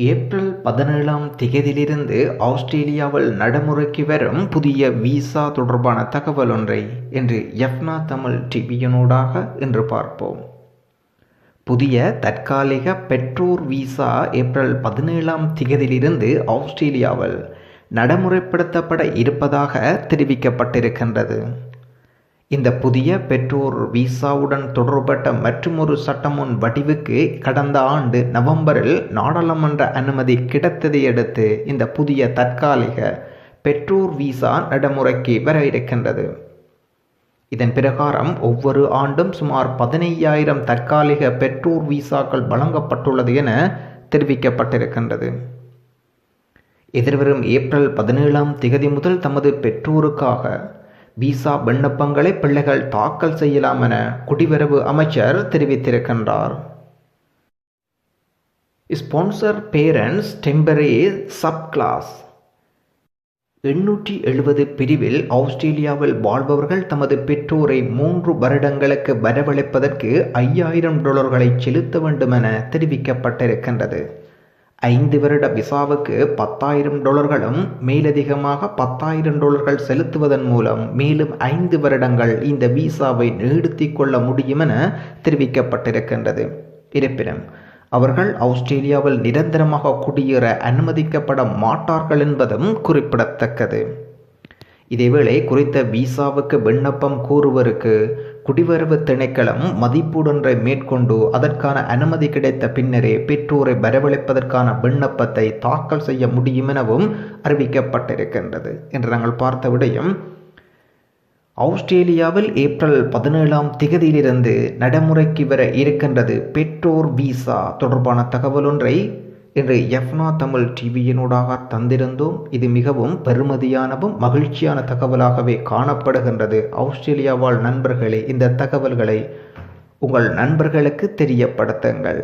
April பதினேழாம் திகதியிலிருந்து ஆஸ்திரேலியாவில் நடைமுறைக்கு வரும் புதிய விசா தொடர்பான தகவல் ஒன்றை என்று எஃப்னா தமிழ் டிவியனூடாக இன்று பார்ப்போம். புதிய தற்காலிக பெற்றோர் விசா ஏப்ரல் பதினேழாம் திகதியிலிருந்து ஆஸ்திரேலியாவில் நடைமுறைப்படுத்தப்பட இருப்பதாக தெரிவிக்கப்பட்டிருக்கின்றது. இந்த புதிய பெற்றோர் விசாவுடன் தொடர்பட்ட மற்றுமொரு சட்டமுன் வடிவுக்கு கடந்த ஆண்டு நவம்பரில் நாடாளுமன்ற அனுமதி கிடைத்ததையடுத்து இந்த புதிய தற்காலிக பெற்றோர் விசா நடைமுறைக்கு வர இருக்கின்றது. இதன் பிரகாரம் ஒவ்வொரு ஆண்டும் சுமார் பதினையாயிரம் தற்காலிக பெற்றோர் விசாக்கள் வழங்கப்பட்டுள்ளது என தெரிவிக்கப்பட்டிருக்கின்றது. எதிர்வரும் ஏப்ரல் பதினேழாம் திகதி முதல் தமது பெற்றோருக்காக விசா விண்ணப்பங்களை பிள்ளைகள் தாக்கல் செய்யலாம் என குடிவரவு அமைச்சர் தெரிவித்திருக்கின்றார். Sponsor parents temporary sub class எண்ணூற்றி எழுபது பிரிவில் ஆஸ்திரேலியாவில் வாழ்பவர்கள் தமது பெற்றோரை மூன்று வருடங்களுக்கு வரவழைப்பதற்கு ஐயாயிரம் டாலர்களை செலுத்த வேண்டும் என தெரிவிக்கப்பட்டிருக்கின்றது. ஐந்து வருட விசாவுக்கு பத்தாயிரம் டாலர்களும் மேலதிகமாக பத்தாயிரம் டாலர்கள் செலுத்துவதன் மூலம் மேலும் ஐந்து வருடங்கள் இந்த விசாவை நீடித்திக் கொள்ள முடியும் என தெரிவிக்கப்பட்டிருக்கின்றது. இருப்பினும் அவர்கள் ஆஸ்திரேலியாவில் நிரந்தரமாக குடியேற அனுமதிக்கப்பட மாட்டார்கள் என்பதும் குறிப்பிடத்தக்கது. இதேவேளை குறித்த விசாவுக்கு விண்ணப்பம் கூறுவருக்கு குடிவரவு திணைக்களம் மதிப்பூடொன்றை மேற்கொண்டு அதற்கான அனுமதி கிடைத்த பின்னரே பெற்றோரை வரவழைப்பதற்கான விண்ணப்பத்தை தாக்கல் செய்ய முடியும் எனவும் அறிவிக்கப்பட்டிருக்கின்றது என்று நாங்கள் பார்த்த விடயம். ஆஸ்திரேலியாவில் ஏப்ரல் பதினேழாம் திகதியிலிருந்து நடைமுறைக்கு வர இருக்கின்றது பெற்றோர் விசா தொடர்பான தகவல் ஒன்றை என்று எஃப்னா தமிழ் டிவியினூடாக தந்திருந்தோம். இது மிகவும் பெருமதியானவும் மகிழ்ச்சியான தகவலாகவே காணப்படுகின்றது. ஆஸ்திரேலியா வாழ் நண்பர்களே இந்த தகவல்களை உங்கள் நண்பர்களுக்கு தெரியப்படுத்துங்கள்.